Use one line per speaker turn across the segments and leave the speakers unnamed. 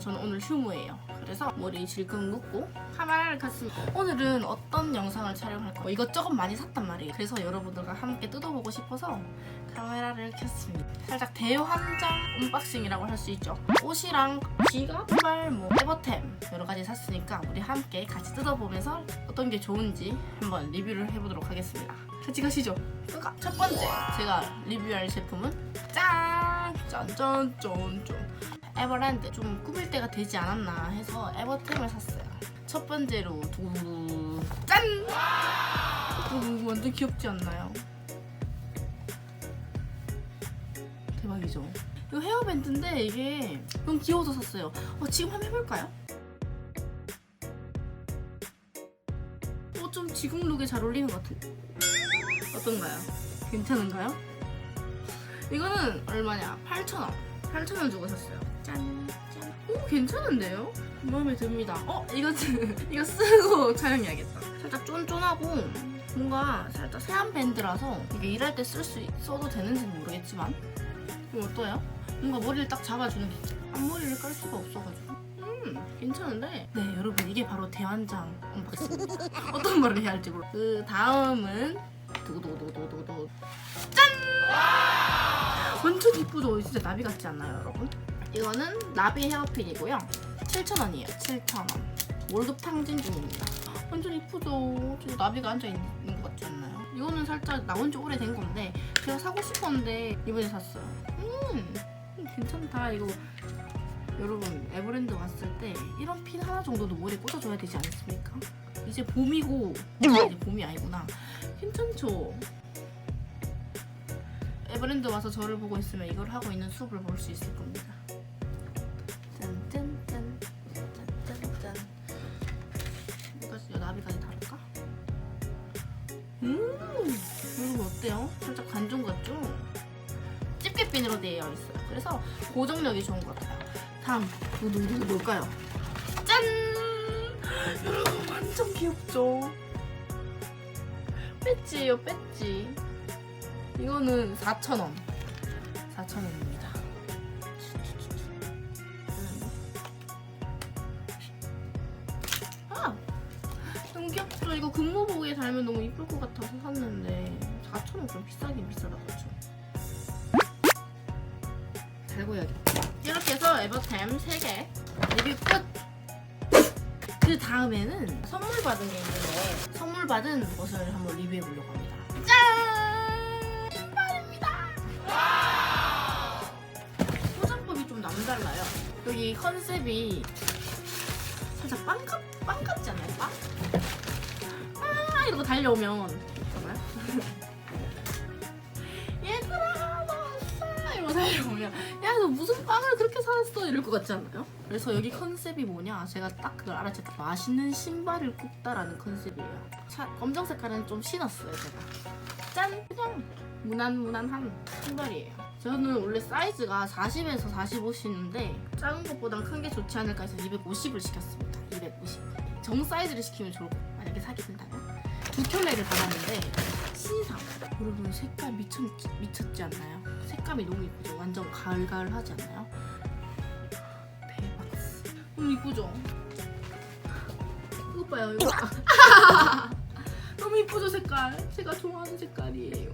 저는 오늘 휴무예요. 그래서 머리 질끈 묶고 카메라를 켰습니다. 오늘은 어떤 영상을 촬영할까? 뭐 이것저것 많이 샀단 말이에요. 그래서 여러분들과 함께 뜯어보고 싶어서 카메라를 켰습니다. 살짝 대환장 언박싱이라고 할 수 있죠. 옷이랑 지갑, 신발, 뭐 에버템 여러 가지 샀으니까 우리 함께 같이 뜯어보면서 어떤 게 좋은지 한번 리뷰를 해보도록 하겠습니다. 같이 가시죠. 그러니까 첫 번째 제가 리뷰할 제품은 짠! 짠짠짠짠 에버랜드 좀 꾸밀 때가 되지 않았나 해서 에버템을 샀어요. 첫 번째로 두두 짠! 오, 완전 귀엽지 않나요? 대박이죠. 이거 헤어밴드인데 이게 너무 귀여워서 샀어요. 어, 지금 한번 해볼까요? 어, 좀 지금 룩에 잘 어울리는 것 같은데. 어떤가요? 괜찮은가요? 이거는 얼마냐? 8,000원. 8,000원 주고 샀어요. 짠, 짠. 오, 괜찮은데요? 마음에 듭니다. 어, 이거, 쓰- 이거 쓰고 촬영해야겠다. 살짝 쫀쫀하고, 뭔가 살짝 세안 밴드라서 이게 일할 때 쓸 수, 써도 되는지 는 모르겠지만, 이거 어때요? 뭔가 머리를 딱 잡아주는 게, 앞머리를 깔 수가 없어가지고. 음, 괜찮은데? 네, 여러분, 이게 바로 대환장 언박싱입니다. 어떤 말을 해야 할지 몰라. 그 다음은, 두구두구두구두구두구. 완전 이쁘죠? 진짜 나비 같지 않나요, 여러분? 이거는 나비 헤어핀이고요. 7,000원이에요. 7,000원. 월급 탕진 중입니다. 완전 이쁘죠? 저 나비가 앉아있는 것 같지 않나요? 이거는 살짝 나온 지 오래된 건데 제가 사고 싶었는데 이번에 샀어요. 음, 괜찮다. 이거 여러분 에버랜드 왔을 때 이런 핀 하나 정도도 머리에 꽂아줘야 되지 않습니까? 이제 봄이고 이제 봄이 아니구나. 괜찮죠? 에버랜드 와서 저를 보고 있으면 이걸 하고 있는 수업을 볼 수 있을 겁니다. 어때요? 살짝 관종 같죠? 집게핀으로 되어 있어요. 그래서 고정력이 좋은 것 같아요. 다음 누구 뭘까요? 짠! 여러분 완전 귀엽죠? 배지예요, 배지. 이거는 4,000원. 4,000원입니 귀엽죠? 이거 근무복에 달면 너무 이쁠 것 같아서 샀는데 4,000원 좀 비싸긴 비싸다 그렇죠? 달고 해야겠다. 이렇게 해서 에버템 3개 리뷰 끝! 그 다음에는 선물 받은 게 있는데 선물 받은 것을 한번 리뷰해 보려고 합니다. 짠! 신발입니다. 포장법이 좀 남달라요. 여기 컨셉이 살짝 빵, 같, 빵같 달려오면 잠깐만 얘들아 너 왔어! 이러고 달려오면 야 너 무슨 빵을 그렇게 사왔어? 이럴 것 같지 않나요? 그래서 여기 컨셉이 뭐냐? 제가 딱 그걸 알아챘다. 맛있는 신발을 굽다라는 컨셉이에요. 차, 검정 색깔은 좀 신었어요 제가. 짠! 그냥 무난무난한 신발이에요. 저는 원래 사이즈가 40에서 45 신는데 작은 것보단 큰 게 좋지 않을까 해서 250을 시켰습니다. 250정 사이즈를 시키면 좋을 것 같아요. 만약에 사게 된다면 두 켤레를 받았는데 신상 여러분 색깔 미쳤, 미쳤지 않나요? 색감이 너무 이쁘죠? 완전 가을가을하지 않나요? 대박 너무 이쁘죠? 이거 봐요 이거 너무 이쁘죠 색깔 제가 좋아하는 색깔이에요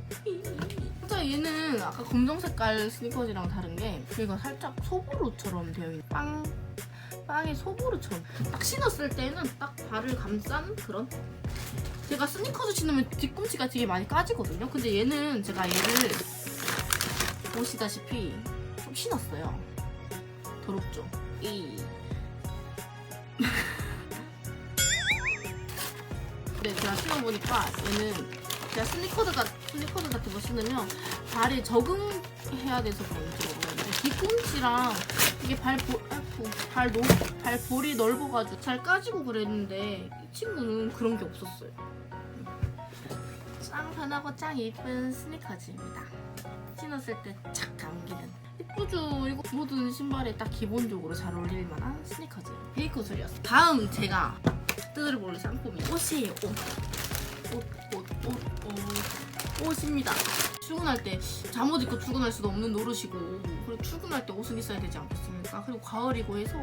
진짜 얘는 아까 검정 색깔 스니커즈랑 다른 게 얘가 살짝 소보루처럼 되어 있는 빵 빵의 소보루처럼 딱 신었을 때는 딱 발을 감싼 그런 제가 스니커즈 신으면 뒤꿈치가 되게 많이 까지거든요. 근데 얘는 제가 얘를 보시다시피 좀 신었어요. 더럽죠? 이. 네, 제가 신어보니까 얘는 제가 스니커즈, 같, 스니커즈 같은 거 신으면 발이 적응해야 돼서 그런지 모르겠는데 뒤꿈치랑 이게 발, 보, 아이고, 발, 노, 발 볼이 넓어가지고 잘 까지고 그랬는데 이 친구는 그런 게 없었어요. 짱 편하고 짱 예쁜 스니커즈입니다. 신었을 때 착 감기는. 예쁘죠? 이거 모든 신발에 딱 기본적으로 잘 어울릴 만한 스니커즈. 베이커슬이었어. 다음 제가 뜯어볼 상품이 옷이에요. 옷. 옷, 옷, 옷, 옷. 옷입니다. 출근할 때 잠옷 입고 출근할 수도 없는 노릇이고 그리고 출근할 때 옷은 있어야 되지 않겠습니까? 그리고 가을이고 해서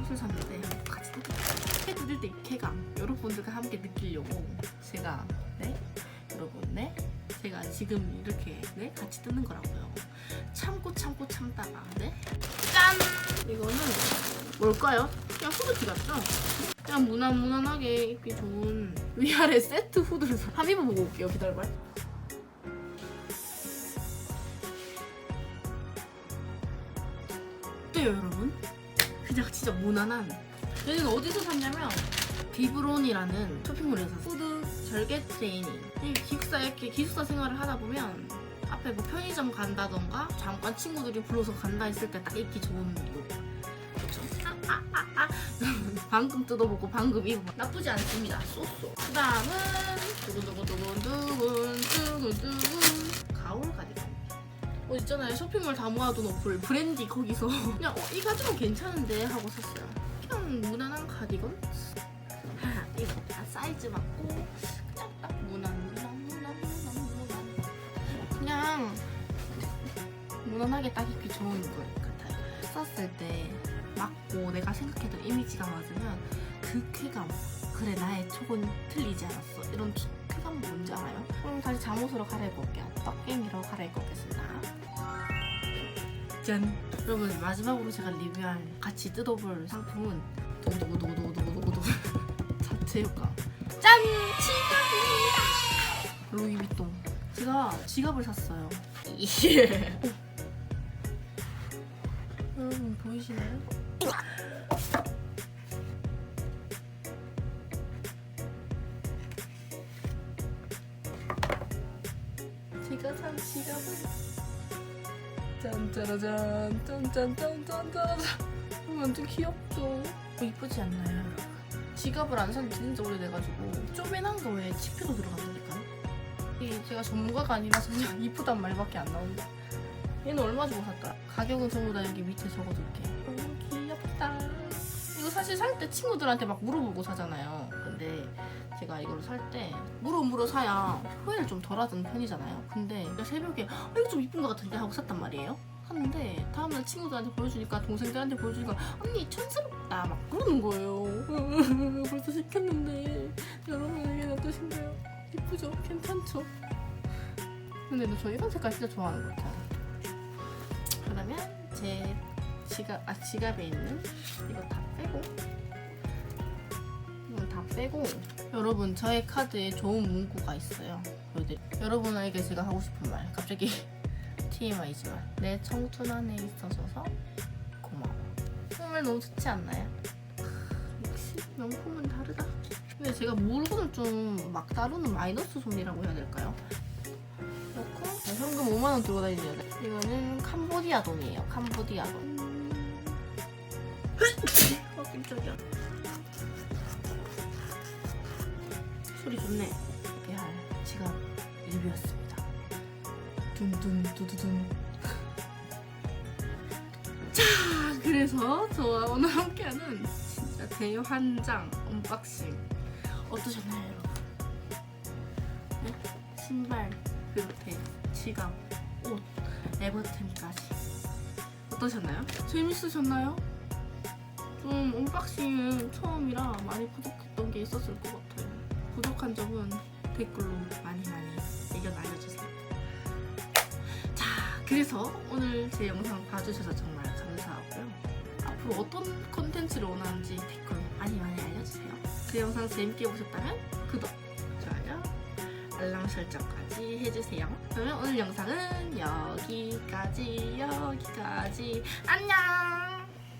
옷을 샀는데 같이 뜯을게요. 해 뜯을 때 쾌감 여러분들과 함께 느끼려고 제가 네 여러분 네 제가 지금 이렇게 네 같이 뜯는 거라고요. 참고 참고 참다가 네 짠! 이거는 뭘까요? 그냥 후드티 같죠? 그냥 무난 무난하게 입기 좋은 위아래 세트 후드를 사- 한번 입어보고 올게요. 기다려봐요. 어때요 여러분? 그냥 진짜 무난한 얘는 어디서 샀냐면 비브론이라는 쇼핑몰에서. 후드 절개 트레이닝 이 기숙사 이렇게 기숙사 생활을 하다 보면 앞에 뭐 편의점 간다던가 잠깐 친구들이 불러서 간다 했을 때딱 입기 좋은 아, 아. 방금 뜯어보고 방금 입어봐 나쁘지 않습니다. 쏘쏘. 그 다음은 두근두근두근두근 두근두근. 가올 가디건 어 있잖아요. 쇼핑몰 다 모아둔 어플 브랜디 거기서. 그냥 어, 이 가디건 괜찮은데 하고 샀어요. 그냥 무난한 가디건 사이즈 맞고 그냥 딱 무난 무난 무난 무난 무난. 그냥 무난하게 딱 입기 좋은 것 같아요. 썼을 때 맞고 내가 생각했던 이미지가 맞으면 그 쾌감 그래 나의 촉은 틀리지 않았어. 이런 쾌감 뭔지 알아요? 그럼 다시 잠옷으로 갈아입고 올게요. 떡갱이로 갈아입고 오겠습니다. 짠. 여러분 마지막으로 제가 리뷰할 같이 뜯어볼 상품은 오도오도오도오도오도 자체 효과. 짠! 지갑입니다 루이비통 제가 지갑을 샀어요 예. 여러분 보이시나요? 제가 산 지갑은 짠짜라잔 짠짠짠짠짠 완전 귀엽죠? 어, 이쁘지 않나요 여러분? 지갑을 안 산지 진짜 오래돼가지고 쪼매난 거에 치표도 들어갔으니까요. 이게 제가 전문가가 아니라서 그냥 이쁘단 말밖에 안 나온다 얘는 얼마 주고 샀더라? 가격은 전부 다 여기 밑에 적어둘게. 너무 귀엽다. 이거 사실 살 때 친구들한테 막 물어보고 사잖아요. 근데 제가 이걸 살 때 물어 물어 사야 후회를 좀 덜 하던 편이잖아요. 근데 새벽에 아, 이거 좀 이쁜 것 같은데? 하고 샀단 말이에요 샀는데 다음날 친구들한테 보여주니까 동생들한테 보여주니까 언니 촌스럽다 막 그러는 거예요 벌써 시켰는데 여러분에게는 어떠신가요? 이쁘죠? 괜찮죠? 근데 저 이런 색깔 진짜 좋아하는 것 같아요 그러면 제 지갑 아 지갑에 있는 이거 다 빼고 이건 다 빼고 여러분 저의 카드에 좋은 문구가 있어요. 여러분에게 제가 하고 싶은 말 갑자기 TMI지만 내 청춘 안에 있어줘서 고마워. 정말 너무 좋지 않나요? 크, 역시 명품은 다르다. 근데 제가 물건을 좀막 다루는 마이너스 손이라고 해야 될까요? 그렇고 현금 5만 원 들고 여자. 이거는 캄보디아 돈이에요. 캄보디아 돈. 어 깜짝이야. 소리 좋네. 깨알 지갑 리뷰였습니다. 둥둥 두두둥. 자, 그래서 저와 오늘 함께하는 진짜 대환장 언박싱 어떠셨나요, 여러분? 네? 신발 비롯해 지갑, 옷, 에버템까지 어떠셨나요? 재밌으셨나요? 좀 언박싱은 처음이라 많이 부족했던 게 있었을 것 같아요. 부족한 점은 댓글로 많이 많이 의견 알려주세요. 자, 그래서 오늘 제 영상 봐주셔서 정말 감사하고요. 앞으로 어떤 컨텐츠를 원하는지 댓글 많이 많이 알려주세요. 그 영상 재밌게 보셨다면 구독, 좋아요, 알람 설정까지 해주세요. 그러면 오늘 영상은 여기까지, 여기까지. 안녕!